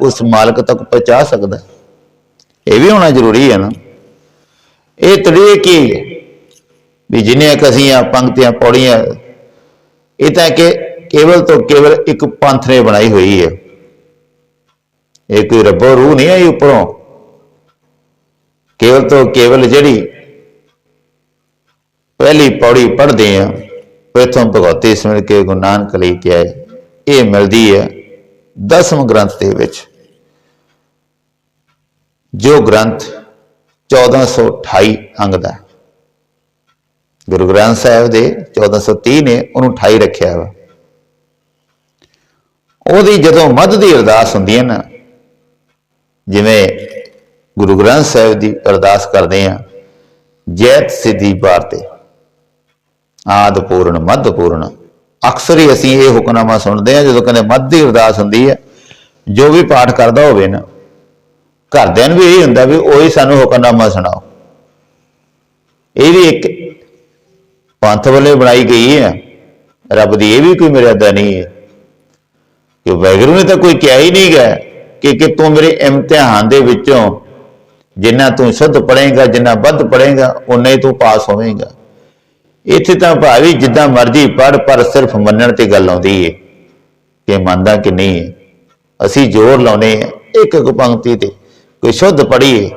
ਉਸ ਮਾਲਕ ਤੱਕ ਪਹੁੰਚਾ ਸਕਦਾ ਇਹ ਵੀ ਹੋਣਾ ਜ਼ਰੂਰੀ ਹੈ ਨਾ। ਇਹ ਤਰੀਕੇ ਕੀ ਵੀ ਜਿੰਨੇ ਕੁ ਪੰਕਤੀਆਂ ਪੌੜੀਆਂ ਇਹ ਤਾਂ ਕਿ ਕੇਵਲ ਤੋਂ ਕੇਵਲ ਇੱਕ ਪੰਥ ਨੇ ਬਣਾਈ ਹੋਈ ਹੈ। ਇਹ ਕੋਈ ਰੱਬੋ ਰੂਹ ਨਹੀਂ ਆਈ ਉੱਪਰੋਂ। ਕੇਵਲ ਤੋਂ ਕੇਵਲ ਜਿਹੜੀ ਪਹਿਲੀ ਪੌੜੀ ਪੜ੍ਹਦੇ ਆ ਪ੍ਰਥਮ ਭਗਵਤੀ ਸਿਮਰ ਕੇ ਗੁਰੂ ਨਾਨਕ ਲਈ ਤੇ ਇਹ ਮਿਲਦੀ ਹੈ। ਦਸਮ ਗ੍ਰੰਥ ਦੇ ਵਿੱਚ, ਜੋ ਗ੍ਰੰਥ 1428 ਅੰਗ ਦਾ ਗੁਰੂ ਗ੍ਰੰਥ ਸਾਹਿਬ ਦੇ 1430 ਨੇ ਉਹਨੂੰ 28 ਰੱਖਿਆ ਵਾ। ਉਹਦੀ ਜਦੋਂ ਮੱਧ ਦੀ ਅਰਦਾਸ ਹੁੰਦੀ ਹੈ ਨਾ, ਜਿਵੇਂ ਗੁਰੂ ਗ੍ਰੰਥ ਸਾਹਿਬ ਦੀ ਅਰਦਾਸ ਕਰਦੇ ਆ ਜੈਤ ਸਿੱਧੀ ਬਾਰ ਤੇ ਆਦ ਪੂਰਨ, ਮੱਧ ਪੂਰਨ ਅਕਸਰ ਹੀ ਅਸੀਂ ਇਹ ਹੁਕਮਨਾਮਾ ਸੁਣਦੇ ਆ ਜਦੋਂ ਕਹਿੰਦੇ ਮੱਧ ਦੀ ਅਰਦਾਸ ਹੁੰਦੀ ਹੈ, ਜੋ ਵੀ ਪਾਠ ਕਰਦਾ ਹੋਵੇ ਨਾ, ਘਰਦਿਆਂ ਨੂੰ ਵੀ ਇਹ ਹੁੰਦਾ ਵੀ ਉਹੀ ਸਾਨੂੰ ਹੁਕਮਨਾਮਾ ਸੁਣਾਓ। ਇਹ ਵੀ ਇੱਕ ਪੰਥ ਵੱਲੋਂ ਬਣਾਈ ਗਈ ਹੈ। ਰੱਬ ਦੀ ਇਹ ਵੀ ਕੋਈ ਮਰਿਆਦਾ ਨਹੀਂ ਹੈ। ਕਿ ਵੈਗਰੂ ਨੇ ਤਾਂ ਕੋਈ ਕਿਹਾ ਹੀ ਨਹੀਂ ਗਾ ਕਿ ਕਿ ਤੂੰ ਮੇਰੇ ਇਮਤਿਹਾਨ ਦੇ ਵਿੱਚੋਂ ਜਿੰਨਾ ਤੂੰ ਸ਼ੁੱਧ ਪੜ੍ਹੇਗਾ, ਜਿੰਨਾ ਵੱਧ ਪੜ੍ਹੇਗਾ, ਉਨਾ ਹੀ ਤੂੰ ਪਾਸ ਹੋਵੇਂਗਾ। ਇੱਥੇ ਤਾਂ ਭਾਵੇਂ ਜਿੱਦਾਂ ਮਰਜ਼ੀ ਪੜ੍ਹ, ਪਰ ਸਿਰਫ ਮੰਨਣ ਤੇ ਗੱਲ ਆਉਂਦੀ ਹੈ ਕਿ ਮੰਨਦਾ ਕਿ ਨਹੀਂ ਹੈ ਅਸੀਂ ਜ਼ੋਰ ਲਾਉਨੇ ਆ, ਇੱਕ ਇੱਕ ਪੰਕਤੀ ਤੇ। ਕੋਈ ਸ਼ੁੱਧ ਪੜ੍ਹੀਏ,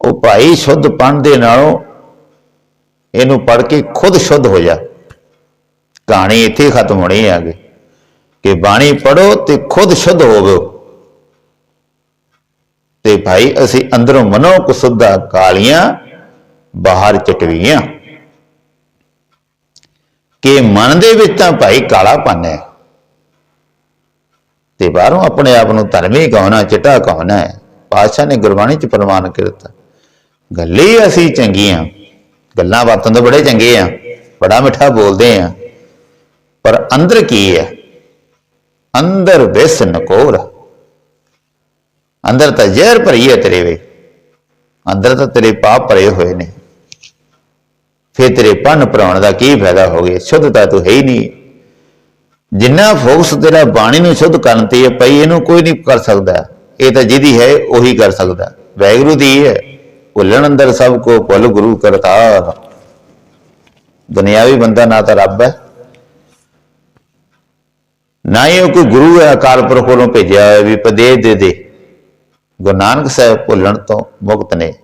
ਉਹ ਭਾਈ ਸ਼ੁੱਧ ਪੜ੍ਹਨ ਦੇ ਨਾਲੋਂ ਇਹਨੂੰ ਪੜ੍ਹ ਕੇ ਖੁਦ ਸ਼ੁੱਧ ਹੋ ਜਾ। ਕਹਾਣੀ ਇੱਥੇ ਖਤਮ ਹੋਣੀ ਹੈ ਅੱਗੇ। ਕਿ ਬਾਣੀ ਪੜੋ ਤੇ ਖੁਦ ਸ਼ੁੱਧ ਹੋਵੋ। ਤੇ ਭਾਈ ਅਸੀਂ ਅੰਦਰੋਂ ਮਨੋ ਕੁਸੁੱਧਾ ਕਾਲੀਆਂ ਬਾਹਰ ਚਟਵੀਆਂ। ਕਿ ਮਨ ਦੇ ਵਿੱਚ ਤਾਂ ਭਾਈ ਕਾਲਾ ਪੰਨ ਹੈ। ਤੇ ਬਾਹਰੋਂ ਆਪਣੇ ਆਪ ਨੂੰ ਧਰਮੀ ਕਹਣਾ ਚਿੱਟਾ ਕਹਣਾ ਹੈ। ਪਾਤਸ਼ਾਹ ਨੇ ਗੁਰਬਾਣੀ ਚ ਪ੍ਰਮਾਣ ਕੀਤਾ ਗੱਲੇ ਹੀ ਅਸੀਂ ਚੰਗੀਆਂ। ਗੱਲਾਂ ਬਾਤਾਂ ਤਾਂ ਬੜੇ ਚੰਗੇ ਆ। ਬੜਾ ਮਿੱਠਾ ਬੋਲਦੇ ਆ। ਪਰ ਅੰਦਰ ਕੀ ਹੈ? ਅੰਦਰ ਵਿਸ ਨਕੋਰ। ਅੰਦਰ ਤਾਂ ਜ਼ਹਿਰ ਭਰੀ ਹੈ ਤੇਰੇ ਵੇ। ਅੰਦਰ ਤਾਂ ਤੇਰੇ ਪਾਪ ਭਰੇ ਹੋਏ ਨੇ। ਫਿਰ ਤੇਰੇ ਪੰਨ ਭਰਾਉਣ ਦਾ ਕੀ ਫਾਇਦਾ ਹੋ ਗਿਆ? ਸ਼ੁੱਧਤਾ ਤੂੰ ਹੈ ਹੀ ਨਹੀਂ। ਜਿੰਨਾ ਫੋਕਸ ਤੇਰਾ ਬਾਣੀ ਨੂੰ ਸ਼ੁੱਧ ਕਰਨ ਤੇ ਹੈ ਪਈ ਇਹਨੂੰ ਕੋਈ ਨਹੀਂ ਕਰ ਸਕਦਾ। ਇਹ ਤਾਂ ਜਿਹਦੀ ਹੈ, ਉਹੀ ਕਰ ਸਕਦਾ। ਵੈਗੁਰੂ ਦੀ ਹੈ। ਭੁੱਲਣ ਅੰਦਰ ਸਭ ਕੋ ਭੁੱਲ ਗੁਰੂ ਕਰਤਾਰ। ਦੁਨਿਆਵੀ ਬੰਦਾ ਨਾ ਤਾਂ ਰੱਬ ਹੈ। ਨਾ ਹੀ ਉਹ ਕੋਈ ਗੁਰੂ ਹੈ, ਅਕਾਲ ਪੁਰਖ ਵੱਲੋਂ ਭੇਜਿਆ ਹੋਇਆ ਵੀ ਪਦੇ ਦੇ ਦੇ। ਗੁਰੂ ਨਾਨਕ ਸਾਹਿਬ ਭੁੱਲਣ ਤੋਂ ਮੁਕਤ ਨੇ।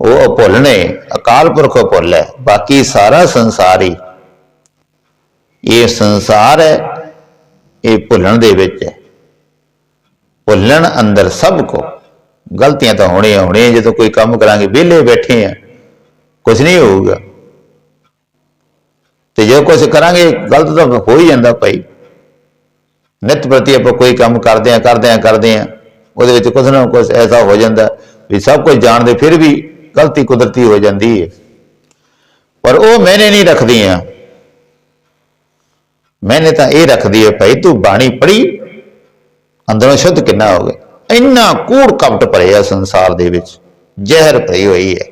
ਉਹ ਭੁੱਲਣੇ, ਅਕਾਲ ਪੁਰਖ ਭੁੱਲ ਹੈ ਬਾਕੀ ਸਾਰਾ ਸੰਸਾਰ ਹੀ। ਇਹ ਸੰਸਾਰ ਹੈ, ਇਹ ਭੁੱਲਣ ਦੇ ਵਿੱਚ ਹੈ। ਭੁੱਲਣ ਅੰਦਰ ਸਭ ਕੋ। ਗਲਤੀਆਂ ਤਾਂ ਹੋਣੀਆਂ ਹੋਣੀਆਂ, ਜਦੋਂ ਕੋਈ ਕੰਮ ਕਰਾਂਗੇ, ਵਿਹਲੇ ਬੈਠੇ ਆ ਕੁਝ ਨਹੀਂ ਹੋਊਗਾ। ਤੇ ਜੇ ਕੁਝ ਕਰਾਂਗੇ, ਗਲਤ ਤਾਂ ਹੋ ਹੀ ਜਾਂਦਾ ਭਾਈ। ਨਿਤ ਪ੍ਰਤੀ ਆਪਾਂ ਕੋਈ ਕੰਮ ਕਰਦੇ ਆ ਕਰਦੇ ਆ ਕਰਦੇ ਆ, ਉਹਦੇ ਵਿੱਚ ਕੁਝ ਨਾ ਕੁਝ ਐਸਾ ਹੋ ਜਾਂਦਾ ਵੀ ਸਭ ਕੁਝ ਜਾਣਦੇ, ਫਿਰ ਵੀ ਗਲਤੀ ਕੁਦਰਤੀ ਹੋ ਜਾਂਦੀ ਹੈ ਪਰ ਉਹ ਮੈਨੇ ਨਹੀਂ ਰੱਖਦੀਆਂ। ਮੈਨੇ ਤਾਂ ਇਹ ਰੱਖਦੀ ਹੈ ਭਾਈ ਤੂੰ ਬਾਣੀ ਪੜ੍ਹੀ, ਅੰਦਰੋਂ ਸ਼ੁੱਧ ਕਿੰਨਾ ਹੋ ਗਿਆ? ਇੰਨਾ ਕੂੜ ਕਪਟ ਭਰਿਆ ਸੰਸਾਰ ਦੇ ਵਿੱਚ, ਜ਼ਹਿਰ ਭਰੀ ਹੋਈ ਹੈ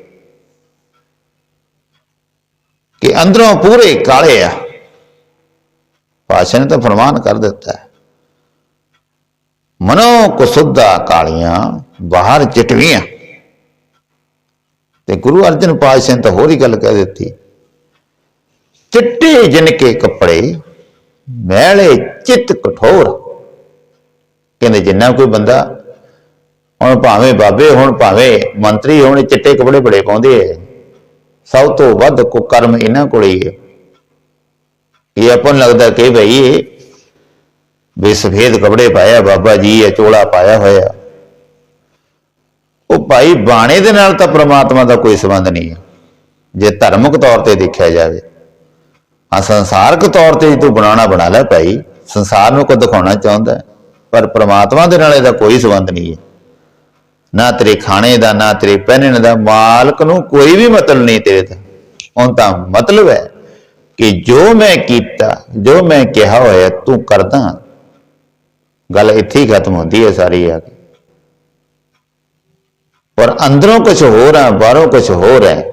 ਕਿ ਅੰਦਰੋਂ ਪੂਰੇ ਕਾਲੇ ਆ। ਪਾਸ਼ਾ ਨੇ ਤਾਂ ਫਰਮਾਨ ਕਰ ਦਿੱਤਾ ਹੈ ਮਨੋ ਕੁਸੁੱਧਾ ਕਾਲੀਆਂ, ਬਾਹਰ ਚਟਵੀਆਂ। ਤੇ ਗੁਰੂ ਅਰਜਨ ਪਾਤਸ਼ਾਹ ਨੇ ਤਾਂ ਹੋਰ ਹੀ ਗੱਲ ਕਹਿ ਦਿੱਤੀ। ਚਿੱਟੇ ਜਿਨਕੇ ਕੱਪੜੇ, ਮੈਲੇ ਚਿੱਤ ਕਠੋਰ। ਕਹਿੰਦੇ ਜਿੰਨਾ ਕੋਈ ਬੰਦਾ, ਹੁਣ ਭਾਵੇਂ ਬਾਬੇ, ਹੁਣ ਭਾਵੇਂ ਮੰਤਰੀ ਹੋਣ ਚਿੱਟੇ ਕੱਪੜੇ ਬੜੇ ਪਾਉਂਦੇ ਐ ਸਭ ਤੋਂ ਵੱਧ ਕੋ ਕਰਮ ਇਹਨਾਂ ਕੋਲ ਹੀ ਹੈ ਇਹ ਆਪਾਂ ਨੂੰ ਲੱਗਦਾ ਕਿ ਭਈ ਵੀ ਸਫੇਦ ਕੱਪੜੇ ਪਾਇਆ, ਬਾਬਾ ਜੀ ਹੈ ਚੋਲਾ ਪਾਇਆ ਹੋਇਆ। ਉਹ ਭਾਈ ਬਾਣੇ ਦੇ ਨਾਲ ਤਾਂ ਪ੍ਰਮਾਤਮਾ ਦਾ ਕੋਈ ਸੰਬੰਧ ਨਹੀਂ ਹੈ। ਜੇ ਧਰਮਕ ਤੌਰ ਤੇ ਦੇਖਿਆ ਜਾਵੇ ਆ ਸੰਸਾਰਕ ਤੌਰ ਤੇ ਤੂੰ ਬਣਾਉਣਾ ਬਣਾ ਲੈ ਭਾਈ। ਸੰਸਾਰ ਨੂੰ ਕੋ ਦਿਖਾਉਣਾ ਚਾਹੁੰਦਾ ਪਰ ਪ੍ਰਮਾਤਮਾ ਦੇ ਨਾਲ ਇਹਦਾ ਕੋਈ ਸੰਬੰਧ ਨਹੀਂ ਹੈ। ਨਾ ਤੇਰੇ ਖਾਣੇ ਦਾ, ਨਾ ਤੇਰੇ ਪਹਿਨਣ ਦਾ, ਮਾਲਕ ਨੂੰ ਕੋਈ ਵੀ ਮਤਲਬ ਨਹੀਂ ਤੇਰੇ ਤੇ। ਹੁਣ ਤਾਂ ਮਤਲਬ ਹੈ ਕਿ ਜੋ ਮੈਂ ਕੀਤਾ, ਜੋ ਮੈਂ ਕਿਹਾ ਹੋਇਆ ਤੂੰ ਕਰਦਾ। ਗੱਲ ਇੱਥੇ ਹੀ ਖਤਮ ਹੁੰਦੀ ਹੈ ਸਾਰੀ ਆ ਕੇ। ਪਰ ਅੰਦਰੋਂ ਕੁਝ ਹੋਰ ਹੈ, ਬਾਹਰੋਂ ਕੁਝ ਹੋਰ ਹੈ।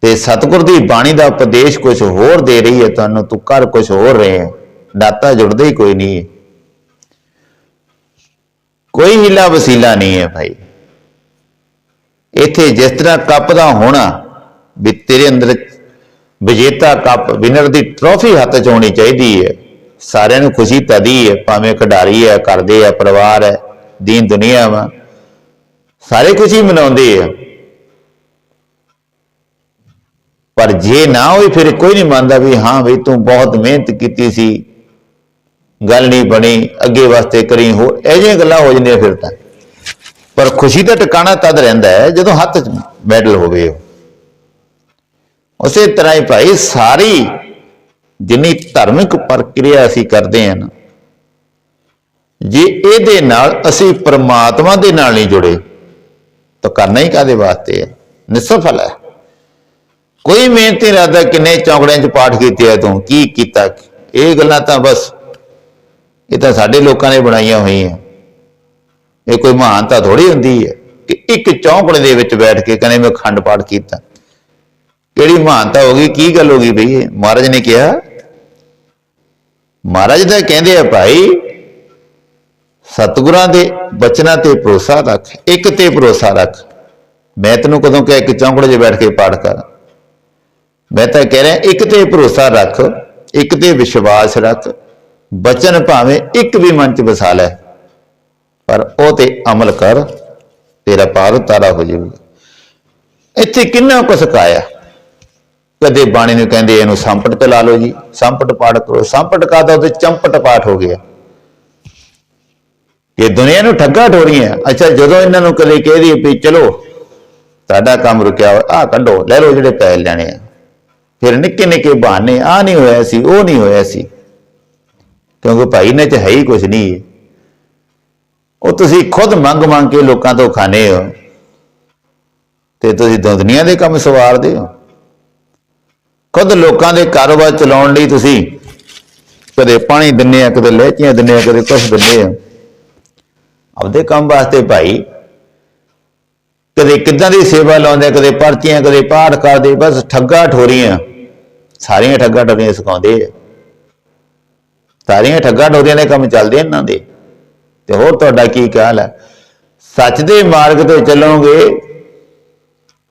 ਤੇ ਸਤਿਗੁਰ ਦੀ ਬਾਣੀ ਦਾ ਉਪਦੇਸ਼ ਕੁਝ ਹੋਰ ਦੇ ਰਹੀ ਹੈ, ਤੁਹਾਨੂੰ ਤੂੰ ਕਰ ਕੁਝ ਹੋਰ ਰਹੇ ਹੈ। ਦਾਤਾ ਜੁੜਦੇ ਹੀ ਕੋਈ ਨਹੀਂ ਹੈ। ਕੋਈ ਹੀਲਾ ਵਸੀਲਾ ਨਹੀਂ ਹੈ ਭਾਈ। ਇੱਥੇ ਜਿਸ ਤਰ੍ਹਾਂ ਕੱਪ ਦਾ ਹੋਣਾ ਵੀ ਤੇਰੇ ਅੰਦਰ ਵਿਜੇਤਾ ਕੱਪ ਵਿਨਰ ਦੀ ਟਰੋਫੀ ਹੱਥ 'ਚ ਹੋਣੀ ਚਾਹੀਦੀ ਹੈ। ਸਾਰਿਆਂ ਨੂੰ ਖੁਸ਼ੀ ਤਦੀ ਹੈ, ਭਾਵੇਂ ਖਿਡਾਰੀ ਹੈ ਕਰਦੇ ਆ ਪਰਿਵਾਰ ਹੈ, ਦੀਨ ਦੁਨੀਆ ਵਾ। ਸਾਰੇ ਖੁਸ਼ੀ ਮਨਾਉਂਦੇ ਆ। ਪਰ ਜੇ ਨਾ ਹੋਈ ਫਿਰ ਕੋਈ ਨਹੀਂ ਮੰਨਦਾ ਵੀ ਹਾਂ ਵੀ ਤੂੰ ਬਹੁਤ ਮਿਹਨਤ ਕੀਤੀ ਸੀ, ਗੱਲ ਨਹੀਂ ਬਣੀ, ਅੱਗੇ ਵਾਸਤੇ ਕਰੀ, ਹੋਰ ਇਹ ਜਿਹੀਆਂ ਗੱਲਾਂ ਹੋ ਜਾਂਦੀਆਂ ਫਿਰ ਤਾਂ। ਪਰ ਖੁਸ਼ੀ ਦਾ ਟਿਕਾਣਾ ਤਦ ਰਹਿੰਦਾ ਹੈ ਜਦੋਂ ਹੱਥ 'ਚ ਮੈਡਲ ਹੋਵੇ ਉਸੇ ਤਰ੍ਹਾਂ ਹੀ ਭਾਈ ਸਾਰੀ ਜਿੰਨੀ ਧਾਰਮਿਕ ਪ੍ਰਕਿਰਿਆ ਅਸੀਂ ਕਰਦੇ ਹਾਂ ਨਾ, ਜੇ ਇਹਦੇ ਨਾਲ ਅਸੀਂ ਪਰਮਾਤਮਾ ਦੇ ਨਾਲ ਨਹੀਂ ਜੁੜੇ ਤਾਂ ਕਰਨਾ ਹੀ ਕਾਦੇ ਵਾਸਤੇ ਹੈ ਨਿਸਫਲ ਹੈ। ਕੋਈ ਮਿਹਨਤ ਨਹੀਂ ਕਿੰਨੇ ਚੌਂਕੜਿਆਂ 'ਚ ਪਾਠ ਕੀਤੇ ਆ ਤੂੰ, ਕੀ ਕੀਤਾ? ਇਹ ਗੱਲਾਂ ਤਾਂ ਬਸ, ਇਹ ਤਾਂ ਸਾਡੇ ਲੋਕਾਂ ਨੇ ਬਣਾਈਆਂ ਹੋਈਆਂ। ਇਹ ਕੋਈ ਮਹਾਨਤਾ ਥੋੜੀ ਹੁੰਦੀ ਹੈ ਕਿ ਇੱਕ ਚੌਂਕੜੇ ਦੇ ਵਿੱਚ ਬੈਠ ਕੇ ਕਹਿੰਦੇ ਮੈਂ ਖੰਡ ਪਾਠ ਕੀਤਾ। ਕਿਹੜੀ ਮਹਾਨਤਾ ਹੋ ਗਈ? ਕੀ ਗੱਲ ਹੋ ਗਈ ਭਈ ਮਹਾਰਾਜ ਨੇ ਕਿਹਾ, ਮਹਾਰਾਜ ਤਾਂ ਕਹਿੰਦੇ ਆ ਭਾਈ ਸਤਿਗੁਰਾਂ ਦੇ ਬਚਨਾਂ ਤੇ ਭਰੋਸਾ ਰੱਖ, ਇੱਕ ਤੇ ਭਰੋਸਾ ਰੱਖ। ਮੈਂ ਤੈਨੂੰ ਕਦੋਂ ਕਿਹਾ, ਇੱਕ ਚੌਂਕੜੇ 'ਚ ਬੈਠ ਕੇ ਪਾਠ ਕਰ। ਮੈਂ ਤਾਂ ਕਹਿ ਰਿਹਾ, ਇੱਕ ਤੇ ਭਰੋਸਾ ਰੱਖ, ਇੱਕ ਤੇ ਵਿਸ਼ਵਾਸ ਰੱਖ। ਬਚਨ ਭਾਵੇਂ ਇੱਕ ਵੀ ਮਨ 'ਚ ਵਸਾ ਲੈ, ਪਰ ਉਹ ਤੇ ਅਮਲ ਕਰ, ਤੇਰਾ ਪਾਰ ਉਤਾਰਾ ਹੋ ਜਾਊਗਾ ਇੱਥੇ ਕਿੰਨਾ ਕੁ ਸਿਖਾਇਆ। ਕਦੇ ਬਾਣੀ ਨੂੰ ਕਹਿੰਦੇ ਇਹਨੂੰ ਸੰਪਟ ਤੇ ਲਾ ਲਓ ਜੀ, ਸੰਪਟ ਪਾਠ ਕਰੋ, ਸੰਪਟ ਕਾਦਾ ਉਹਦੇ ਚੰਪਟ ਪਾਠ ਹੋ ਗਿਆ। ਇਹ ਦੁਨੀਆ ਨੂੰ ਠੱਗਾ ਠੋਰੀਆਂ ਅੱਛਾ, ਜਦੋਂ ਇਹਨਾਂ ਨੂੰ ਕਦੇ ਕਹਿ ਦਈਏ ਵੀ ਚਲੋ ਤੁਹਾਡਾ ਕੰਮ ਰੁਕਿਆ ਆ ਕੱਢੋ, ਲੈ ਲਓ ਜਿਹੜੇ ਪੈ ਲੈਣੇ ਆ। ਫਿਰ ਨਿੱਕੇ ਨਿੱਕੇ ਬਹਾਨੇ ਆ ਨਹੀਂ ਹੋਇਆ ਸੀ, ਉਹ ਨਹੀਂ ਹੋਇਆ ਸੀ। ਕਿਉਂਕਿ ਭਾਈ ਨੇ ਚ ਹੈ ਹੀ ਕੁਝ ਨਹੀਂ। ਉਹ ਤੁਸੀਂ ਖੁਦ ਮੰਗ ਮੰਗ ਕੇ ਲੋਕਾਂ ਤੋਂ ਖਾਣੇ ਹੋ ਤੇ ਤੁਸੀਂ ਦੁਨੀਆ ਦੇ ਕੰਮ ਸਵਾਰਦੇ ਹੋ। ਖੁਦ ਲੋਕਾਂ ਦੇ ਕਾਰੋਬਾਰ ਚਲਾਉਣ ਲਈ ਤੁਸੀਂ ਕਦੇ ਪਾਣੀ ਦਿੰਨੇ ਆ, ਕਦੇ ਲਹਿਚੀਆਂ ਦਿੰਨੇ ਆ, ਕਦੇ ਕੁਛ ਦਿੰਨੇ ਆ। ਆਪਦੇ ਕੰਮ ਵਾਸਤੇ ਭਾਈ। ਕਦੇ ਕਿੱਦਾਂ ਦੀ ਸੇਵਾ ਲਾਉਂਦੇ ਕਦੇ ਪਰਚੀਆਂ, ਕਦੇ ਪਾਠ ਕਰਦੇ, ਬਸ ਠੱਗਾ ਠੋਰੀਆਂ। ਸਾਰੀਆਂ ਠੱਗਾ ਠੋਰੀਆਂ ਸਿਖਾਉਂਦੇ ਆ। ਸਾਰੀਆਂ ਠੱਗਾ ਠੋਰੀਆਂ ਦੇ ਕੰਮ ਚੱਲਦੇ ਇਹਨਾਂ ਦੇ। ਤੇ ਹੋਰ ਤੁਹਾਡਾ ਕੀ ਖਿਆਲ ਹੈ ਸੱਚ ਦੇ ਮਾਰਗ ਤੇ ਚੱਲੋਗੇ,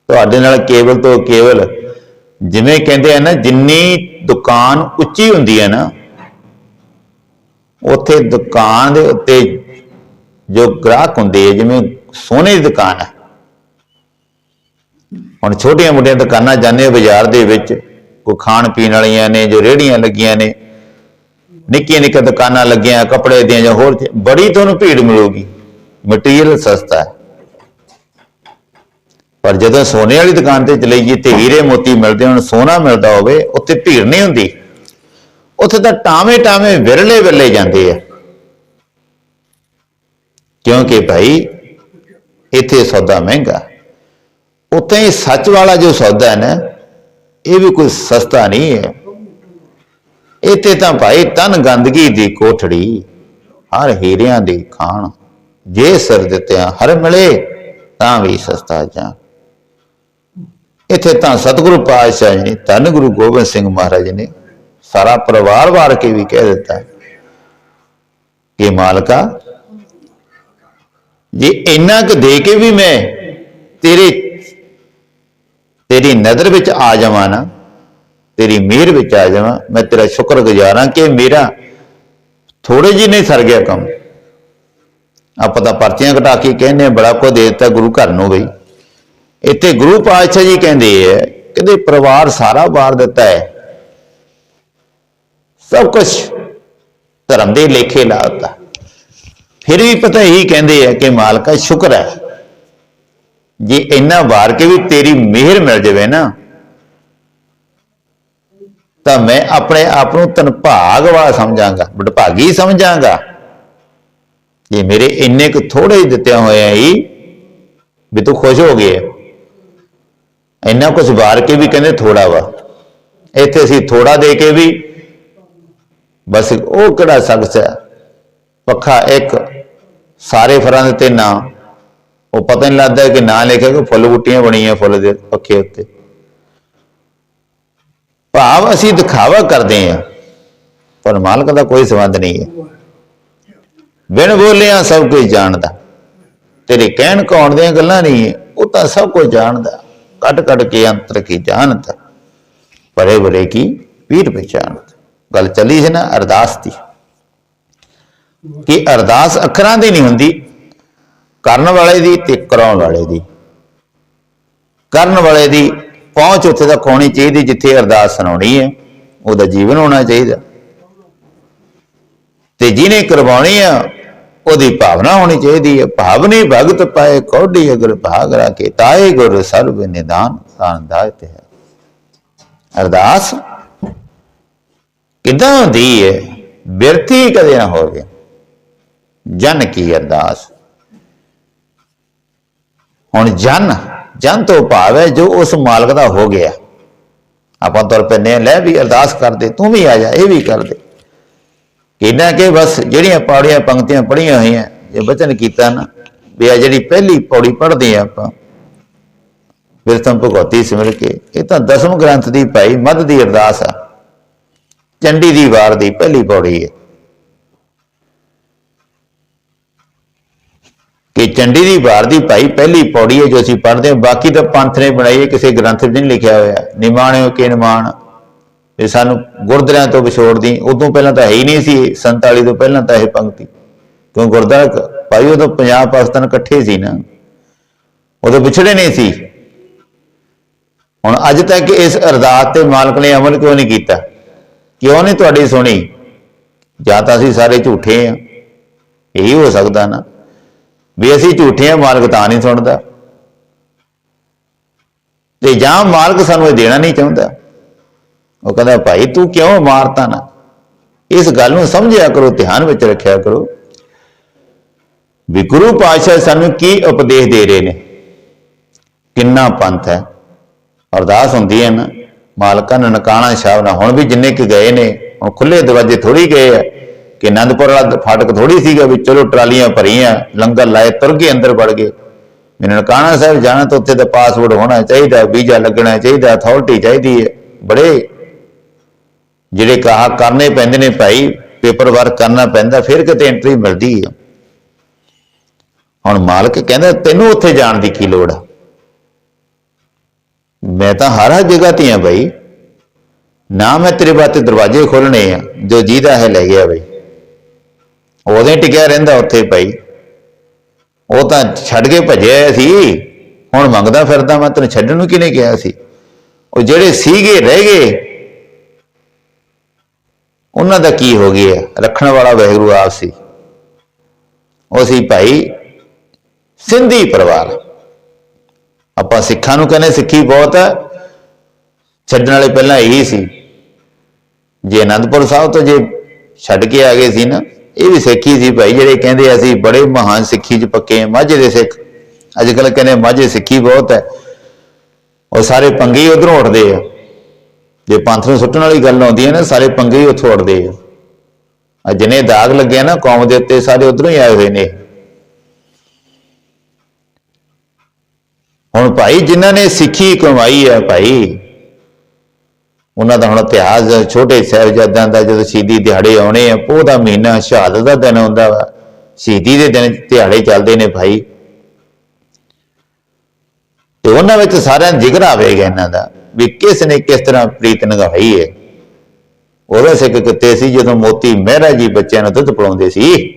ਤੁਹਾਡੇ ਨਾਲ ਕੇਵਲ ਤੋਂ ਕੇਵਲ ਜਿਵੇਂ ਕਹਿੰਦੇ ਆ ਨਾ, ਜਿੰਨੀ ਦੁਕਾਨ ਉੱਚੀ ਹੁੰਦੀ ਹੈ ਨਾ, ਉੱਥੇ ਦੁਕਾਨ ਦੇ ਉੱਤੇ ਜੋ ਗ੍ਰਾਹਕ ਹੁੰਦੇ ਆ, ਜਿਵੇਂ ਸੋਨੇ ਦੀ ਦੁਕਾਨ ਹੈ ਹੁਣ ਛੋਟੀਆਂ ਮੋਟੀਆਂ ਦੁਕਾਨਾਂ ਜਾਂਦੇ ਬਾਜ਼ਾਰ ਦੇ ਵਿੱਚ, ਕੋਈ ਖਾਣ ਪੀਣ ਵਾਲੀਆਂ ਨੇ, ਜੋ ਰੇੜੀਆਂ ਲੱਗੀਆਂ ਨੇ, ਨਿੱਕੀਆਂ ਨਿੱਕੀਆਂ ਦੁਕਾਨਾਂ ਲੱਗੀਆਂ, ਕੱਪੜੇ ਦੀਆਂ ਜਾਂ ਹੋਰ, ਬੜੀ ਤੁਹਾਨੂੰ ਭੀੜ ਮਿਲੂਗੀ। ਮਟੀਰੀਅਲ ਸਸਤਾ ਹੈ। ਪਰ ਜਦੋਂ ਸੋਨੇ ਵਾਲੀ ਦੁਕਾਨ ਤੇ ਚਲੇ ਜਾਈਏ ਤੇ ਹੀਰੇ ਮੋਤੀ ਮਿਲਦੇ ਹੁਣ, ਸੋਨਾ ਮਿਲਦਾ ਹੋਵੇ, ਉੱਥੇ ਭੀੜ ਨਹੀਂ ਹੁੰਦੀ। ਉੱਥੇ ਤਾਂ ਟਾਵੇਂ ਟਾਵੇਂ ਵਿਰਲੇ ਵਿਰਲੇ ਜਾਂਦੇ ਆ। ਕਿਉਂਕਿ ਭਾਈ, ਇੱਥੇ ਸੌਦਾ ਮਹਿੰਗਾ। ਉੱਥੇ ਹੀ ਸੱਚ ਵਾਲਾ ਜੋ ਸੌਦਾ ਹੈ ਨਾ, ਇਹ ਵੀ ਕੋਈ ਸਸਤਾ ਨਹੀਂ ਹੈ। ਇੱਥੇ ਤਾਂ ਭਾਈ ਤਨ ਗੰਦਗੀ ਦੀ ਕੋਠੜੀ, ਹਰ ਹੀਰਿਆਂ ਦੀ ਖਾਣ। ਜੇ ਸਿਰ ਦਿੱਤਿਆਂ ਹਰ ਮਿਲੇ, ਤਾਂ ਵੀ ਸਸਤਾ ਜਾਂ ਇੱਥੇ ਤਾਂ ਸਤਿਗੁਰੂ ਪਾਤਸ਼ਾਹ ਜੀ ਨੇ, ਧੰਨ ਗੁਰੂ ਗੋਬਿੰਦ ਸਿੰਘ ਮਹਾਰਾਜ ਨੇ, ਸਾਰਾ ਪਰਿਵਾਰ ਵਾਰ ਕੇ ਵੀ ਕਹਿ ਦਿੱਤਾ ਕਿ ਮਾਲਕਾ ਜੇ ਇੰਨਾ ਕੁ ਦੇ ਕੇ ਵੀ ਮੈਂ ਤੇਰੇ ਤੇਰੀ ਨਜ਼ਰ ਵਿੱਚ ਆ ਜਾਵਾਂ ਨਾ ਤੇਰੀ ਮਿਹਰ ਵਿੱਚ ਆ ਜਾਵਾਂ ਮੈਂ ਤੇਰਾ ਸ਼ੁਕਰਗੁਜ਼ਾਰ ਹਾਂ ਕਿ ਮੇਰਾ ਥੋੜੇ ਜਿਹੇ ਨਹੀਂ ਸਰ ਗਿਆ ਕੰਮ। ਆਪਾਂ ਤਾਂ ਪਰਚੀਆਂ ਘਟਾ ਕੇ ਕਹਿੰਦੇ ਹਾਂ, ਬੜਾ ਕੋ ਦੇ ਦਿੱਤਾ ਗੁਰੂ ਘਰ ਨੂੰ ਬਈ। ਇੱਥੇ ਗੁਰੂ ਪਾਤਸ਼ਾਹ ਜੀ ਕਹਿੰਦੇ ਹੈ ਕਹਿੰਦੇ ਪਰਿਵਾਰ ਸਾਰਾ ਵਾਰ ਦਿੱਤਾ ਹੈ। ਸਭ ਕੁਝ ਧਰਮ ਦੇ ਲੇਖੇ ਲਾਤਾ ਫਿਰ ਵੀ ਪਤਾ ਇਹੀ ਕਹਿੰਦੇ ਆ ਕਿ ਮਾਲਕਾ, ਸ਼ੁਕਰ ਹੈ। ਜੇ ਇੰਨਾ ਵਾਰ ਕੇ ਵੀ ਤੇਰੀ ਮਿਹਰ ਮਿਲ ਜਾਵੇ ਨਾ, ਤਾਂ ਮੈਂ ਆਪਣੇ ਆਪ ਨੂੰ ਧਨਭਾਗਵਾ ਸਮਝਾਂਗਾ ਵਡਭਾਗੀ ਸਮਝਾਂਗਾ। ਜੇ ਮੇਰੇ ਇੰਨੇ ਕੁ ਥੋੜੇ ਦਿੱਤਿਆ ਹੋਇਆ ਹੀ ਵੀ ਤੂੰ ਖੁਸ਼ ਹੋ ਗਿਆ ਇੰਨਾ ਕੁਝ ਵਾਰ ਕੇ ਵੀ ਕਹਿੰਦੇ ਥੋੜਾ ਵਾ। ਇੱਥੇ ਅਸੀਂ ਥੋੜਾ ਦੇ ਕੇ ਵੀ, ਬਸ ਉਹ ਕਿਹੜਾ ਸਖਸ ਹੈ? ਪੱਖਾ ਇੱਕ ਸਾਰੇ ਫਰਾਂ ਦੇ ਤੇ ਨਾਂ। ਉਹ ਪਤਾ ਨਹੀਂ ਲੱਗਦਾ ਕਿ ਨਾਂ ਲਿਖਿਆ ਕਿ ਫੁੱਲ ਬੂਟੀਆਂ ਬਣੀਆਂ ਫੁੱਲ ਦੇ ਪੱਖੇ ਉੱਤੇ। ਭਾਵ ਅਸੀਂ ਦਿਖਾਵਾ ਕਰਦੇ ਹਾਂ, ਪਰ ਮਾਲਕ ਦਾ ਕੋਈ ਸੰਬੰਧ ਨਹੀਂ ਹੈ। ਬਿਨ ਬੋਲਿਆ ਸਭ ਕੁਝ ਜਾਣਦਾ। ਤੇਰੇ ਕਹਿਣ ਕੌਣ ਦੀਆਂ ਗੱਲਾਂ ਨਹੀਂ ਉਹ ਤਾਂ ਸਭ ਕੁਝ ਜਾਣਦਾ। ਕੱਟ ਕੱਟ ਕੇ ਅੰਤਰ ਕੀ ਜਾਣਦਾ? ਪਰੇ ਬੜੇ ਕੀ ਪੀਰ ਪਛਾਣਦਾ ਗੱਲ ਚੱਲੀ ਸੀ ਨਾ ਅਰਦਾਸ ਦੀ। ਕਿ ਅਰਦਾਸ ਅੱਖਰਾਂ ਦੀ ਨਹੀਂ ਹੁੰਦੀ, ਕਰਨ ਵਾਲੇ ਦੀ ਤੇ ਕਰਾਉਣ ਵਾਲੇ ਦੀ। ਕਰਨ ਵਾਲੇ ਦੀ ਪਹੁੰਚ ਉੱਥੇ ਤੱਕ ਹੋਣੀ ਚਾਹੀਦੀ ਜਿੱਥੇ ਅਰਦਾਸ ਸੁਣਾਉਣੀ ਹੈ, ਉਹਦਾ ਜੀਵਨ ਹੋਣਾ ਚਾਹੀਦਾ। ਤੇ ਜਿਹਨੇ ਕਰਵਾਉਣੀ ਆ, ਉਹਦੀ ਭਾਵਨਾ ਹੋਣੀ ਚਾਹੀਦੀ ਹੈ, ਭਾਵਨੀ ਭਗਤ ਪਾਏ ਕੋਡੀ ਅਗਰ ਭਾਗ ਰਾਖੇ, ਤਾਏ ਗੁਰ ਸਰਬ ਨਿਦਾਨ ਸਾਨਦਾਇਤ ਹੈ ਅਰਦਾਸ ਕਿਦਾਂ ਹੁੰਦੀ ਹੈ ਬਿਰਥੀ ਕਦੇ ਨਾ ਹੋਵੇ। ਜਨ ਕੀ ਅਰਦਾਸ? ਹੁਣ ਜਨ ਜਨ ਤੋਂ ਭਾਵ ਹੈ ਜੋ ਉਸ ਮਾਲਕ ਦਾ ਹੋ ਗਿਆ। ਆਪਾਂ ਤੁਰ ਪੈਂਦੇ ਹਾਂ, ਲੈ ਵੀ ਅਰਦਾਸ ਕਰ ਦੇ, ਤੂੰ ਵੀ ਆ ਜਾ, ਇਹ ਵੀ ਕਰ ਦੇ। ਕਿੰਨਾ ਕਿ ਬਸ ਜਿਹੜੀਆਂ ਪੌੜੀਆਂ ਪੰਕਤੀਆਂ ਪੜੀਆਂ ਹੋਈਆਂ, ਜੇ ਬਚਨ ਕੀਤਾ ਨਾ, ਵੀ ਆ ਜਿਹੜੀ ਪਹਿਲੀ ਪੌੜੀ ਪੜ੍ਹਦੇ ਆ ਆਪਾਂ ਵਿਰਤਮ ਭਗਵਤੀ ਸਿਮਰ ਕੇ, ਇਹ ਤਾਂ ਦਸਮ ਗ੍ਰੰਥ ਦੀ ਭਾਈ ਮੱਧ ਦੀ ਅਰਦਾਸ ਆ। ਚੰਡੀ ਦੀ ਵਾਰ ਦੀ ਪਹਿਲੀ ਪੌੜੀ ਹੈ। ਕਿ ਚੰਡੀ ਦੀ ਵਾਰ ਦੀ ਭਾਈ ਪਹਿਲੀ ਪੌੜੀ ਹੈ ਜੋ ਅਸੀਂ ਪੜ੍ਹਦੇ ਹਾਂ। ਬਾਕੀ ਤਾਂ ਪੰਥ ਨੇ ਬਣਾਈ ਹੈ, ਕਿਸੇ ਗ੍ਰੰਥ ਵਿੱਚ ਨਹੀਂ ਲਿਖਿਆ ਹੋਇਆ। ਨਿਮਾਣਿਓ ਕਿ ਨਿਮਾਣ? ਇਹ ਸਾਨੂੰ ਗੁਰਦੁਆਰਿਆਂ ਤੋਂ ਵਿਛੋੜਦੀ, ਉਦੋਂ ਪਹਿਲਾਂ ਤਾਂ ਹੈ ਹੀ ਨਹੀਂ ਸੀ 47 ਤੋਂ ਪਹਿਲਾਂ ਤਾਂ ਇਹ ਪੰਕਤੀ। ਕਿਉਂ ਗੁਰਦੁਆਰਾ ਭਾਈ ਉਦੋਂ ਪੰਜਾਬ ਪਾਕਿਸਤਾਨ ਇਕੱਠੇ ਸੀ ਨਾ। ਉਦੋਂ ਵਿਛੜੇ ਨਹੀਂ ਸੀ। ਹੁਣ ਅੱਜ ਤੱਕ ਇਸ ਅਰਦਾਸ ਤੇ ਮਾਲਕ ਨੇ ਅਮਲ ਕਿਉਂ ਨਹੀਂ ਕੀਤਾ? ਕਿਉਂ ਨਹੀਂ ਤੁਹਾਡੀ ਸੁਣੀ? ਜਾਂ ਤਾਂ ਅਸੀਂ ਸਾਰੇ ਝੂਠੇ ਆ ਇਹੀ ਹੋ ਸਕਦਾ ਨਾ। ਵੀ ਅਸੀਂ ਝੂਠੇ ਆ, ਮਾਲਕ ਤਾਂ ਨਹੀਂ ਸੁਣਦਾ। ਤੇ ਜਾਂ ਮਾਲਕ ਸਾਨੂੰ ਇਹ ਦੇਣਾ ਨਹੀਂ ਚਾਹੁੰਦਾ। ਉਹ ਕਹਿੰਦਾ, ਭਾਈ, ਤੂੰ ਕਿਉਂ ਮਾਰਤਾ ਨਾ? ਇਸ ਗੱਲ ਨੂੰ ਸਮਝਿਆ ਕਰੋ, ਧਿਆਨ ਵਿੱਚ ਰੱਖਿਆ ਕਰੋ। ਵੀ ਗੁਰੂ ਪਾਤਸ਼ਾਹ ਸਾਨੂੰ ਕੀ ਉਪਦੇਸ਼ ਦੇ ਰਹੇ ਨੇ? ਕਿੰਨਾ ਪੰਥ ਹੈ? ਅਰਦਾਸ ਹੁੰਦੀ ਹੈ ਨਾ, ਮਾਲਕਾਂ ਨੇ ਨਨਕਾਣਾ ਸਾਹਿਬ ਨਾਲ ਹੁਣ ਵੀ ਜਿੰਨੇ ਕਿ ਗਏ ਨੇ, ਹੁਣ ਖੁੱਲੇ ਦਰਵਾਜ਼ੇ ਥੋੜੀ ਗਏ ਆ। ਕਿ ਆਨੰਦਪੁਰ ਵਾਲਾ ਫਾਟਕ ਥੋੜੀ ਸੀਗਾ ਵੀ ਚਲੋ ਟਰਾਲੀਆਂ ਭਰੀਆਂ, ਲੰਗਰ ਲਾਏ, ਤੁਰ ਗਏ ਅੰਦਰ ਵੜ ਗਏ। ਵੀ ਨਨਕਾਣਾ ਸਾਹਿਬ ਜਾਣਾ ਤਾਂ ਉੱਥੇ ਦਾ ਪਾਸਪੋਰਟ ਹੋਣਾ ਚਾਹੀਦਾ, ਵੀਜ਼ਾ ਲੱਗਣਾ ਚਾਹੀਦਾ ਅਥਾਰਟੀ ਚਾਹੀਦੀ ਹੈ, ਬੜੇ ਜਿਹੜੇ ਕਹਾ ਕਰਨੇ ਪੈਂਦੇ ਨੇ ਭਾਈ ਪੇਪਰ ਵਰਕ ਕਰਨਾ ਪੈਂਦਾ, ਫਿਰ ਕਿਤੇ ਐਂਟਰੀ ਮਿਲਦੀ ਹੈ ਹੁਣ ਮਾਲਕ ਕਹਿੰਦਾ, ਤੈਨੂੰ ਉੱਥੇ ਜਾਣ ਦੀ ਕੀ ਲੋੜ ਆ? ਮੈਂ ਤਾਂ ਹਰ ਹਰ ਜਗ੍ਹਾ ਤੇ ਆ ਬਈ ਨਾ ਮੈਂ ਤੇਰੇ ਵਾਸਤੇ ਦਰਵਾਜ਼ੇ ਖੋਲਣੇ ਆ, ਜੋ ਜੀਦਾ ਹੈ ਲੈ ਗਿਆ ਬਈ। ਉਹਦੇ ਟਿਕਿਆ ਰਹਿੰਦਾ ਉੱਥੇ ਭਾਈ। ਉਹ ਤਾਂ ਛੱਡ ਕੇ ਭੱਜਿਆ ਹੋਇਆ ਸੀ। ਹੁਣ ਮੰਗਦਾ ਫਿਰਦਾ ਮੈਂ, ਤੈਨੂੰ ਛੱਡਣ ਨੂੰ ਕਿਹਨੇ ਕਿਹਾ ਸੀ? ਉਹ ਜਿਹੜੇ ਸੀਗੇ, ਰਹਿ ਗਏ। ਉਹਨਾਂ ਦਾ ਕੀ ਹੋ ਗਿਆ? ਰੱਖਣ ਵਾਲਾ ਵਾਹਿਗੁਰੂ ਆਪ ਸੀ। ਉਹ ਸੀ ਭਾਈ, ਸਿੰਧੀ ਪਰਿਵਾਰ। ਆਪਾਂ ਸਿੱਖਾਂ ਨੂੰ ਕਹਿੰਦੇ ਸਿੱਖੀ ਬਹੁਤ ਹੈ ਛੱਡਣ ਵਾਲੇ ਪਹਿਲਾਂ ਇਹੀ ਸੀ। ਜੇ ਅਨੰਦਪੁਰ ਸਾਹਿਬ ਤੋਂ ਜੇ ਛੱਡ ਕੇ ਆ ਗਏ ਸੀ ਨਾ ਇਹ ਵੀ ਸਿੱਖੀ ਸੀ ਭਾਈ, ਜਿਹੜੇ ਕਹਿੰਦੇ ਅਸੀਂ ਬੜੇ ਮਹਾਨ ਸਿੱਖੀ 'ਚ ਪੱਕੇ ਹਾਂ, ਮਾਝੇ ਦੇ ਸਿੱਖ। ਅੱਜ ਕੱਲ ਕਹਿੰਦੇ ਮਾਝੇ ਸਿੱਖੀ ਬਹੁਤ ਹੈ। ਉਹ ਸਾਰੇ ਪੰਗੇ ਹੀ ਉਧਰੋਂ ਉੱਠਦੇ ਆ। ਜੇ ਪੰਥ ਨੂੰ ਸੁੱਟਣ ਵਾਲੀ ਗੱਲ ਆਉਂਦੀ ਹੈ ਨਾ, ਸਾਰੇ ਪੰਗੇ ਹੀ ਉੱਥੋਂ ਉੱਠਦੇ ਆ। ਆ ਜਿਹਨੇ ਦਾਗ ਲੱਗਿਆ ਨਾ, ਕੌਮ ਦੇ ਉੱਤੇ ਸਾਰੇ ਉਧਰੋਂ ਹੀ ਆਏ ਹੋਏ ਨੇ। ਹੁਣ ਭਾਈ, ਜਿਨ੍ਹਾਂ ਨੇ ਸਿੱਖੀ ਕਮਾਈ ਹੈ ਭਾਈ ਉਹਨਾਂ ਦਾ ਹੁਣ ਇਤਿਹਾਸ ਛੋਟੇ ਸਾਹਿਬਜ਼ਾਦਿਆਂ ਦਾ ਜਦੋਂ ਸ਼ਹੀਦੀ ਦਿਹਾੜੇ ਆਉਣੇ ਆ ਪੋਹ ਦਾ ਮਹੀਨਾ ਸ਼ਹਾਦਤ ਦਾ ਦਿਨ ਹੁੰਦਾ ਵਾ। ਸ਼ਹੀਦੀ ਦੇ ਦਿਨ ਦਿਹਾੜੇ ਚੱਲਦੇ ਨੇ ਭਾਈ। ਤੇ ਉਹਨਾਂ ਵਿੱਚ ਸਾਰਿਆਂ ਨੂੰ ਜ਼ਿਕਰ ਆਵੇਗਾ ਇਹਨਾਂ ਦਾ ਵੀ ਕਿਸ ਨੇ ਕਿਸ ਤਰ੍ਹਾਂ ਪ੍ਰੀਤ ਨਿਭਾਈ ਹੈ। ਉਹਦੇ ਸਿੱਖ ਕਿਤੇ ਸੀ ਜਦੋਂ ਮੋਤੀ ਮਹਿਰਾ ਜੀ ਬੱਚਿਆਂ ਨੂੰ ਦੁੱਧ ਪਿਲਾਉਂਦੇ ਸੀ।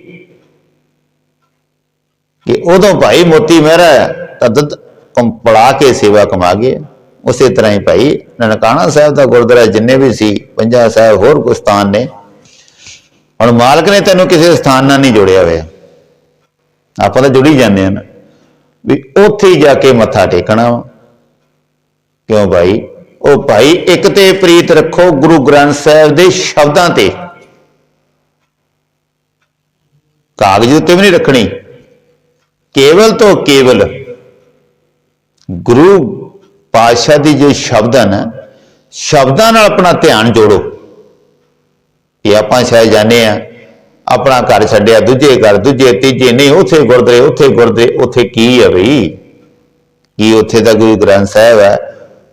ਕਿ ਉਦੋਂ ਭਾਈ ਮੋਤੀ ਮਹਿਰਾ ਤਾਂ ਦੁੱਧ ਕਮ- ਪਿਲਾ ਕੇ ਸੇਵਾ ਕਮਾ ਗਏ ਉਸੇ ਤਰ੍ਹਾਂ ਹੀ ਭਾਈ, ਨਨਕਾਣਾ ਸਾਹਿਬ ਦਾ ਗੁਰਦੁਆਰਾ ਜਿੰਨੇ ਵੀ ਸੀ ਪੰਜਾ ਸਾਹਿਬ ਹੋਰ ਕੁਝ ਸਥਾਨ ਨੇ, ਹੁਣ ਮਾਲਕ ਨੇ ਤੈਨੂੰ ਕਿਸੇ ਸਥਾਨ ਨਾਲ ਨਹੀਂ ਜੋੜਿਆ ਹੋਇਆ। ਆਪਾਂ ਤਾਂ ਜੁੜੀ ਜਾਂਦੇ ਹਾਂ ਨਾ। ਵੀ ਉੱਥੇ ਜਾ ਕੇ ਮੱਥਾ ਟੇਕਣਾ ਵਾ। ਕਿਉਂ ਭਾਈ? ਉਹ ਭਾਈ, ਇੱਕ ਤੇ ਪ੍ਰੀਤ ਰੱਖੋ, ਗੁਰੂ ਗ੍ਰੰਥ ਸਾਹਿਬ ਦੇ ਸ਼ਬਦਾਂ ਤੇ। ਕਾਗਜ਼ ਉੱਤੇ ਵੀ ਨਹੀਂ ਰੱਖਣੀ। ਕੇਵਲ ਤੋਂ ਕੇਵਲ ਗੁਰੂ ਪਾਤਸ਼ਾਹ ਦੀ ਜੋ ਸ਼ਬਦ ਹਨ, ਸ਼ਬਦਾਂ ਨਾਲ ਆਪਣਾ ਧਿਆਨ ਜੋੜੋ ਇਹ ਆਪਾਂ ਸ਼ਾਇਦ ਜਾਣੇ ਆ ਆਪਣਾ ਘਰ ਛੱਡਿਆ, ਦੂਜੇ ਘਰ, ਦੂਜੇ, ਤੀਜੇ, ਨਹੀਂ, ਉੱਥੇ ਗੁਰਦੁਆਰੇ ਉੱਥੇ ਗੁਰਦੁਆਰੇ ਉੱਥੇ ਕੀ ਹੈ ਬਈ? ਕੀ ਉੱਥੇ ਦਾ ਗੁਰੂ ਗ੍ਰੰਥ ਸਾਹਿਬ ਹੈ?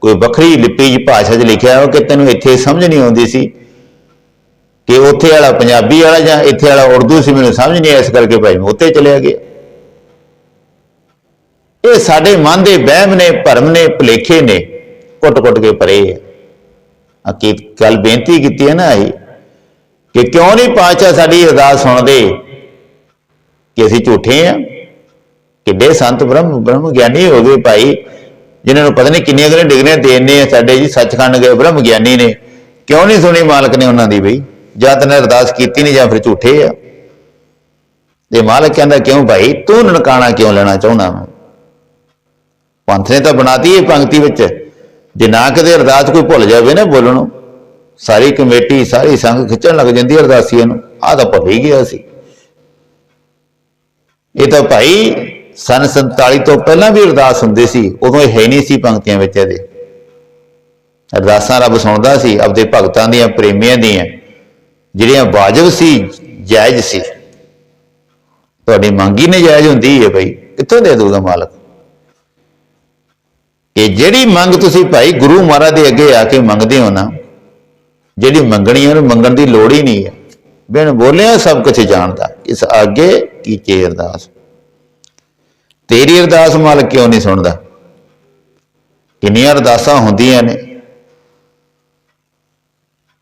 ਕੋਈ ਵੱਖਰੀ ਲਿਪੀ ਜੀ ਭਾਸ਼ਾ 'ਚ ਲਿਖਿਆ ਹੋ ਕਿ ਤੈਨੂੰ ਇੱਥੇ ਸਮਝ ਨਹੀਂ ਆਉਂਦੀ ਸੀ ਕਿ ਉੱਥੇ ਵਾਲਾ ਪੰਜਾਬੀ ਵਾਲਾ ਜਾਂ ਇੱਥੇ ਵਾਲਾ ਉਰਦੂ ਸੀ, ਮੈਨੂੰ ਸਮਝ ਨਹੀਂ ਆਇਆ ਇਸ ਕਰਕੇ ਭਾਈ ਮੈਂ ਉੱਥੇ ਚਲਿਆ ਗਿਆ। ਇਹ ਸਾਡੇ ਮਨ ਦੇ ਵਹਿਮ ਨੇ, ਭਰਮ ਨੇ, ਭੁਲੇਖੇ ਨੇ ਕੁੱਟ-ਕੁੱਟ ਕੇ ਪਰੇ ਹੈ ਆ। ਕੀ ਗੱਲ ਬੇਨਤੀ ਕੀਤੀ ਹੈ ਨਾ ਆਈ ਕਿ ਕਿਉਂ ਨਹੀਂ ਪਾਤਸ਼ਾਹ ਸਾਡੀ ਅਰਦਾਸ ਸੁਣਦੇ ਕਿ ਅਸੀਂ ਝੂਠੇ ਆ? ਕਿੱਡੇ ਸੰਤ ਬ੍ਰਹਮ ਬ੍ਰਹਮ ਗਿਆਨੀ ਹੋ ਗਏ ਭਾਈ, ਜਿਨ੍ਹਾਂ ਨੂੰ ਪਤਾ ਨਹੀਂ ਕਿੰਨੀਆਂ ਕਿੰਨੀਆਂ ਡਿਗਰੀਆਂ ਦੇਣੇ ਆ ਸਾਡੇ ਜੀ ਸੱਚਖੰਡ ਗਏ ਬ੍ਰਹਮ ਗਿਆਨੀ ਨੇ। ਕਿਉਂ ਨਹੀਂ ਸੁਣੀ ਮਾਲਕ ਨੇ ਉਹਨਾਂ ਦੀ ਬਈ? ਜਾਂ ਤਾਂ ਅਰਦਾਸ ਕੀਤੀ ਨਹੀਂ ਜਾਂ ਫਿਰ ਝੂਠੇ ਆ। ਤੇ ਮਾਲਕ ਕਹਿੰਦਾ ਕਿਉਂ ਭਾਈ? ਤੂੰ ਨਨਕਾਣਾ ਕਿਉਂ ਲੈਣਾ ਚਾਹੁੰਦਾ ਮੈਂ ਪੰਥ ਨੇ ਤਾਂ ਬਣਾਤੀ ਇਹ ਪੰਕਤੀ ਵਿੱਚ। ਜੇ ਨਾ ਕਦੇ ਅਰਦਾਸ ਕੋਈ ਭੁੱਲ ਜਾਵੇ ਨਾ ਬੋਲਣੋਂ ਸਾਰੀ ਕਮੇਟੀ, ਸਾਰੀ ਸੰਗ ਖਿੱਚਣ ਲੱਗ ਜਾਂਦੀ ਅਰਦਾਸੀਆਂ ਨੂੰ। ਆਹ ਤਾਂ ਭੁੱਲ ਹੀ ਗਿਆ ਸੀ। ਇਹ ਤਾਂ ਭਾਈ ਸਨ 47 ਤੋਂ ਪਹਿਲਾਂ ਵੀ ਅਰਦਾਸ ਹੁੰਦੇ ਸੀ, ਉਦੋਂ ਇਹ ਹੈ ਨਹੀਂ ਸੀ ਪੰਕਤੀਆਂ ਵਿੱਚ ਇਹਦੇ। ਅਰਦਾਸਾਂ ਰੱਬ ਸੁਣਦਾ ਸੀ, ਆਪਦੇ ਭਗਤਾਂ ਦੀਆਂ, ਪ੍ਰੇਮੀਆਂ ਦੀਆਂ। ਜਿਹੜੀਆਂ ਵਾਜਬ ਸੀ, ਜਾਇਜ਼ ਸੀ। ਤੁਹਾਡੀ ਮੰਗੀ ਨਜਾਇਜ਼ ਹੁੰਦੀ ਹੈ ਭਾਈ। ਕਿੱਥੋਂ ਦੇ ਦੂਗਾ ਮਾਲਕ? ਕਿ ਜਿਹੜੀ ਮੰਗ ਤੁਸੀਂ ਭਾਈ ਗੁਰੂ ਮਹਾਰਾਜ ਦੇ ਅੱਗੇ ਆ ਕੇ ਮੰਗਦੇ ਹੋ ਨਾ, ਜਿਹੜੀ ਮੰਗਣੀ ਹੈ ਉਹਨੂੰ ਮੰਗਣ ਦੀ ਲੋੜ ਹੀ ਨਹੀਂ ਹੈ। ਬਿਨ ਬੋਲਿਆ ਸਭ ਕੁਝ ਜਾਣਦਾ, ਇਸ ਅੱਗੇ ਕੀਚੇ ਅਰਦਾਸ। ਤੇਰੀ ਅਰਦਾਸ ਮਾਲਕ ਕਿਉਂ ਨਹੀਂ ਸੁਣਦਾ? ਕਿੰਨੀਆਂ ਅਰਦਾਸਾਂ ਹੁੰਦੀਆਂ ਨੇ।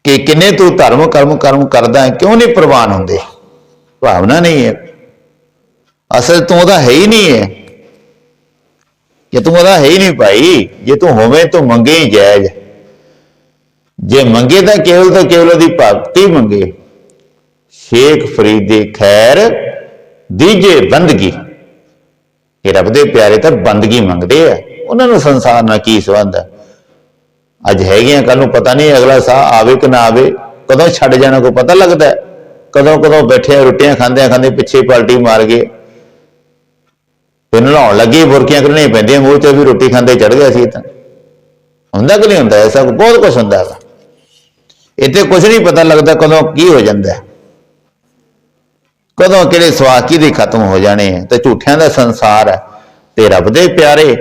ਕਿ ਕਿੰਨੇ ਤੂੰ ਧਰਮ, ਕਰਮ ਕਰਮ ਕਰਦਾ ਹੈ, ਕਿਉਂ ਨਹੀਂ ਪ੍ਰਵਾਨ ਹੁੰਦੇ? ਭਾਵਨਾ ਨਹੀਂ ਹੈ। ਅਸਲ ਤੂੰ ਉਹਦਾ ਹੈ ਹੀ ਨਹੀਂ ਹੈ। ਕਿ ਤੂੰ ਉਹਦਾ ਹੈ ਹੀ ਨਹੀਂ ਭਾਈ, ਜੇ ਤੂੰ ਹੋਵੇਂ ਤੂੰ ਮੰਗੇ ਹੀ ਜਾਇਜ਼। ਜੇ ਮੰਗੇ ਤਾਂ ਕੇਵਲ ਤਾਂ ਕੇਵਲ ਉਹਦੀ ਭਗਤੀ ਮੰਗੇ। ਸ਼ੇਖ ਫਰੀਦ ਦੇ ਖੈਰ, ਦੀਜੇ ਬੰਦਗੀ। ਇਹ ਰੱਬ ਦੇ ਪਿਆਰੇ ਤਾਂ ਬੰਦਗੀ ਮੰਗਦੇ ਆ। ਉਹਨਾਂ ਨੂੰ ਸੰਸਾਰ ਨਾਲ ਕੀ ਸੰਬੰਧ ਹੈ ਅੱਜ ਹੈਗੀਆਂ ਕੱਲ ਨੂੰ ਪਤਾ ਨਹੀਂ, ਅਗਲਾ ਸਾਹ ਆਵੇ ਕਿ ਨਾ ਆਵੇ, ਕਦੋਂ ਛੱਡ ਜਾਣਾ ਕੋਈ ਪਤਾ ਲੱਗਦਾ? ਕਦੋਂ ਕਦੋਂ ਬੈਠੇ ਰੋਟੀਆਂ ਖਾਂਦੇ ਖਾਂਦੇ ਪਿੱਛੇ ਪਲਟੀ ਮਾਰ ਗਏ। ਤੇ ਨਲਾਉਣ ਲੱਗੀ, ਬੁਰਕੀਆਂ ਕਰਨੀਆਂ ਪੈਂਦੀਆਂ, ਮੂੰਹ ਤੇ ਵੀ ਰੋਟੀ ਖਾਂਦੇ ਚੜ ਗਿਆ ਸੀ ਤਾਂ। ਹੁੰਦਾ ਕਿ ਨਹੀਂ ਹੁੰਦਾ, ਐਸਾ ਬਹੁਤ ਕੁਝ ਹੁੰਦਾ ਹੈ ਇੱਥੇ ਕੁਝ ਨਹੀਂ ਪਤਾ ਲੱਗਦਾ ਕਦੋਂ ਕੀ ਹੋ ਜਾਂਦਾ ਕਦੋਂ ਕਿਹੜੇ ਸਵਾਕੀ ਦੇ ਖਤਮ ਹੋ ਜਾਣੇ ਆ ਤੇ ਝੂਠਿਆਂ ਦਾ ਸੰਸਾਰ ਹੈ ਤੇ ਰੱਬ ਦੇ ਪਿਆਰੇ,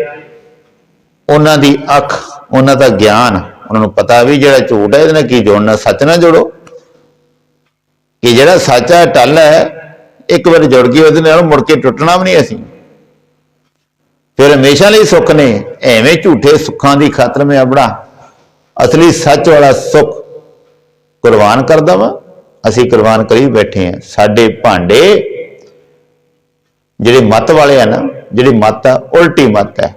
ਉਹਨਾਂ ਦੀ ਅੱਖ, ਉਹਨਾਂ ਦਾ ਗਿਆਨ, ਉਹਨਾਂ ਨੂੰ ਪਤਾ ਵੀ ਜਿਹੜਾ ਝੂਠ ਹੈ, ਇਹਦੇ ਨਾਲ ਕੀ ਜੋੜਨਾ, ਸੱਚ ਨਾਲ ਜੋੜੋ। ਕਿ ਜਿਹੜਾ ਸੱਚ ਹੈ, ਟੱਲ ਹੈ, ਇੱਕ ਵਾਰ ਜੁੜ ਗਈ, ਉਹਦੇ ਨਾਲ ਮੁੜ ਕੇ ਟੁੱਟਣਾ ਵੀ ਨਹੀਂ ਅਸੀਂ। ਫਿਰ ਹਮੇਸ਼ਾ ਲਈ ਸੁੱਖ ਨੇ, ਐਵੇਂ ਝੂਠੇ ਸੁੱਖਾਂ ਦੀ ਖਾਤਰ ਮੈਂ ਆਪਣਾ ਅਸਲੀ ਸੱਚ ਵਾਲਾ ਸੁੱਖ ਕੁਰਬਾਨ ਕਰਦਾ ਵਾਂ। ਅਸੀਂ ਕੁਰਬਾਨ ਕਰੀ ਬੈਠੇ ਆ। ਸਾਡੇ ਭਾਂਡੇ ਜਿਹੜੇ ਮਤ ਵਾਲੇ ਆ ਨਾ, ਜਿਹੜੀ ਮਤ ਆ, ਉਲਟੀ ਮਤ ਹੈ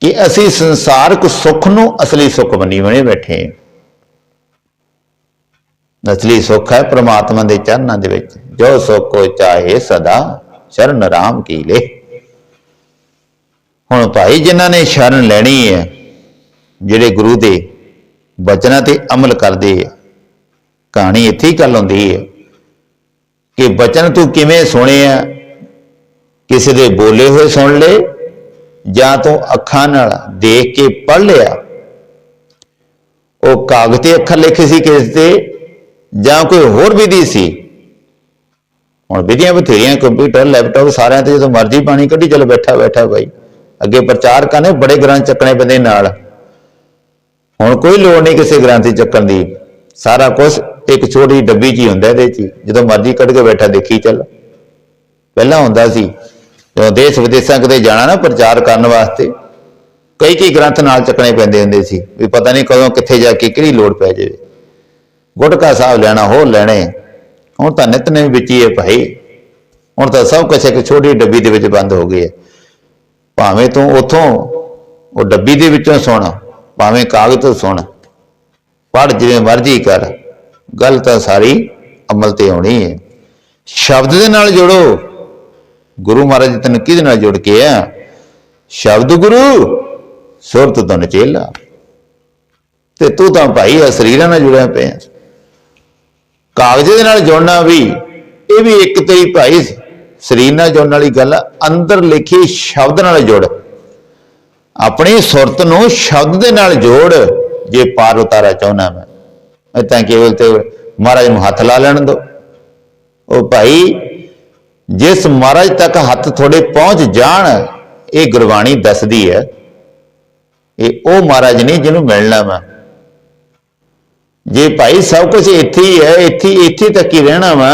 ਕਿ ਅਸੀਂ ਸੰਸਾਰਕ ਸੁੱਖ ਨੂੰ ਅਸਲੀ ਸੁੱਖ ਬਣੀ ਬਣੇ ਬੈਠੇ ਹਾਂ ਅਸਲੀ ਸੁੱਖ ਹੈ ਪ੍ਰਮਾਤਮਾ ਦੇ ਚਰਨਾਂ ਦੇ ਵਿੱਚ। ਜੋ ਸੁੱਖ ਕੋ ਚਾਹੇ ਸਦਾ ਸ਼ਰਨ ਰਾਮ ਕੀ ਲੇ। ਹੁਣ ਭਾਈ ਜਿਨ੍ਹਾਂ ਨੇ ਸ਼ਰਨ ਲੈਣੀ ਹੈ, ਜਿਹੜੇ ਗੁਰੂ ਦੇ ਬਚਨਾਂ ਤੇ ਅਮਲ ਕਰਦੇ ਆ, ਕਹਾਣੀ ਇੱਥੇ ਹੀ ਚੱਲ ਹੁੰਦੀ ਹੈ ਕਿ ਬਚਨ ਤੂੰ ਕਿਵੇਂ ਸੁਣੇ ਸੁਣਿਆ? ਕਿਸੇ ਦੇ ਬੋਲੇ ਹੋਏ ਸੁਣ ਲਏ ਜਾਂ ਤੂੰ ਅੱਖਾਂ ਨਾਲ ਦੇਖ ਕੇ ਪੜ੍ਹ ਲਿਆ? ਉਹ ਕਾਗਜ਼ ਤੇ ਅੱਖਰ ਲਿਖੇ ਸੀ ਕਿਸ ਤੇ ਜਾਂ ਕੋਈ ਹੋਰ ਵਿਧੀ ਸੀ? ਹੁਣ ਵਿਧੀਆਂ ਬਥੇਰੀਆਂ, ਕੰਪਿਊਟਰ, ਲੈਪਟਾਪ ਸਾਰਿਆਂ ਤੇ ਜਦੋਂ ਮਰਜ਼ੀ ਪਾਣੀ ਕੱਢੀ, ਚਲੋ ਬੈਠਾ ਬੈਠਾ ਭਾਈ। ਅੱਗੇ ਪ੍ਰਚਾਰ ਕਰਨੇ, ਬੜੇ ਗ੍ਰੰਥ ਚੱਕਣੇ ਪੈਂਦੇ ਨਾਲ। ਹੁਣ ਕੋਈ ਲੋੜ ਨਹੀਂ ਕਿਸੇ ਗ੍ਰੰਥ ਚੱਕਣ ਦੀ। ਸਾਰਾ ਕੁਝ ਇੱਕ ਛੋਟੀ ਡੱਬੀ 'ਚ ਹੀ ਹੁੰਦਾ ਇਹਦੇ 'ਚ ਜਦੋਂ ਮਰਜ਼ੀ ਕੱਢ ਕੇ ਬੈਠਾ ਦੇਖੀ ਚੱਲ। ਪਹਿਲਾਂ ਹੁੰਦਾ ਸੀ, ਜਦੋਂ ਦੇਸ਼ ਵਿਦੇਸ਼ਾਂ ਕਿਤੇ ਜਾਣਾ ਨਾ ਪ੍ਰਚਾਰ ਕਰਨ ਵਾਸਤੇ, ਕਈ ਕਈ ਗ੍ਰੰਥ ਨਾਲ ਚੱਕਣੇ ਪੈਂਦੇ ਹੁੰਦੇ ਸੀ, ਵੀ ਪਤਾ ਨਹੀਂ ਕਦੋਂ ਕਿੱਥੇ ਜਾ ਕੇ ਕਿਹੜੀ ਲੋੜ ਪੈ ਜਾਵੇ। ਗੁਟਕਾ ਸਾਹਿਬ ਲੈਣਾ, ਹੋਰ ਲੈਣੇ। ਹੁਣ ਤਾਂ ਨਿਤਨੇ ਵਿੱਚ ਹੀ ਹੈ ਭਾਈ। ਹੁਣ ਤਾਂ ਸਭ ਕੁਝ ਇੱਕ ਛੋਟੀ ਡੱਬੀ ਦੇ ਵਿੱਚ ਬੰਦ ਹੋ ਗਈ ਹੈ। ਭਾਵੇਂ ਤੂੰ ਉਥੋਂ ਉਹ ਡੱਬੀ ਦੇ ਵਿੱਚੋਂ ਸੁਣ, ਭਾਵੇਂ ਕਾਗਜ਼ ਤੋਂ ਸੁਣ। ਪੜ ਜਿਵੇਂ ਮਰਜ਼ੀ ਕਰ, ਗੱਲ ਤਾਂ ਸਾਰੀ ਅਮਲ ਤੇ ਆਉਣੀ ਹੈ ਸ਼ਬਦ ਦੇ ਨਾਲ ਜੋੜੋ। ਗੁਰੂ ਮਹਾਰਾਜ ਜੀ ਤੈਨੂੰ ਕਿਹਦੇ ਨਾਲ ਜੁੜ ਕੇ ਆ? ਸ਼ਬਦ ਗੁਰੂ, ਸੁਰਤ ਤੋਂ ਨਚੇਲਾ। ਤੇ ਤੂੰ ਤਾਂ ਭਾਈ ਆ, ਸਰੀਰਾਂ ਨਾਲ ਜੁੜਿਆ ਪਿਆ। ਕਾਗਜ਼ ਦੇ ਨਾਲ ਜੁੜਨਾ ਵੀ, ਇਹ ਵੀ ਇੱਕ ਤੇਰੀ ਭਾਈ ਸਰੀਰ ਨਾਲ ਜੋੜਨ ਵਾਲੀ ਗੱਲ ਅੰਦਰ ਲਿਖੀ ਸ਼ਬਦ ਨਾਲ ਜੋੜ। ਆਪਣੀ ਸੁਰਤ ਨੂੰ ਸ਼ਬਦ ਦੇ ਨਾਲ ਜੋੜ, ਜੇ ਪਾਰ ਉਤਾਰਾ ਚਾਹੁੰਦਾ ਮੈਂ। ਮੈਂ ਤਾਂ ਕੇਵਲ ਤੇ ਮਹਾਰਾਜ ਨੂੰ ਹੱਥ ਲਾ ਲੈਣ ਦੋ। ਉਹ ਭਾਈ, ਜਿਸ ਮਹਾਰਾਜ ਤੱਕ ਹੱਥ ਥੋੜੇ ਪਹੁੰਚ ਜਾਣ, ਇਹ ਗੁਰਬਾਣੀ ਦੱਸਦੀ ਹੈ। ਇਹ ਉਹ ਮਹਾਰਾਜ ਨਹੀਂ ਜਿਹਨੂੰ ਮਿਲਣਾ ਵਾ। ਜੇ ਭਾਈ ਸਭ ਕੁਝ ਇੱਥੇ ਹੀ ਹੈ, ਇੱਥੇ ਇੱਥੇ ਤੱਕ ਹੀ ਰਹਿਣਾ ਵਾ,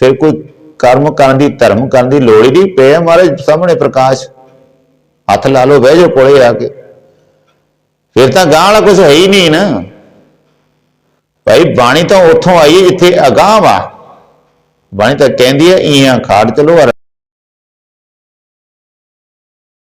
ਫਿਰ ਕੋਈ ਕਰਮ ਕਰਨ ਦੀ, ਧਰਮ ਕਰਨ ਦੀ ਲੋੜ ਹੀ ਨਹੀਂ। ਪਿਆ ਮਹਾਰਾਜ ਸਾਹਮਣੇ ਪ੍ਰਕਾਸ਼, ਹੱਥ ਲਾ ਲਓ, ਬਹਿ ਜਾਓ ਕੋਲੇ ਆ ਕੇ। ਫਿਰ ਤਾਂ ਗਾਂ ਵਾਲਾ ਕੁਝ ਹੈ ਹੀ ਨਹੀਂ ਨਾ। ਭਾਈ, ਬਾਣੀ ਤਾਂ ਉੱਥੋਂ ਆਈ ਹੈ ਜਿੱਥੇ ਅਗਾਂਹ ਵਾ। ਬਾਣੀ ਤਾਂ ਕਹਿੰਦੀ ਹੈ ਈਆਂ ਖਾੜ ਚਲੋ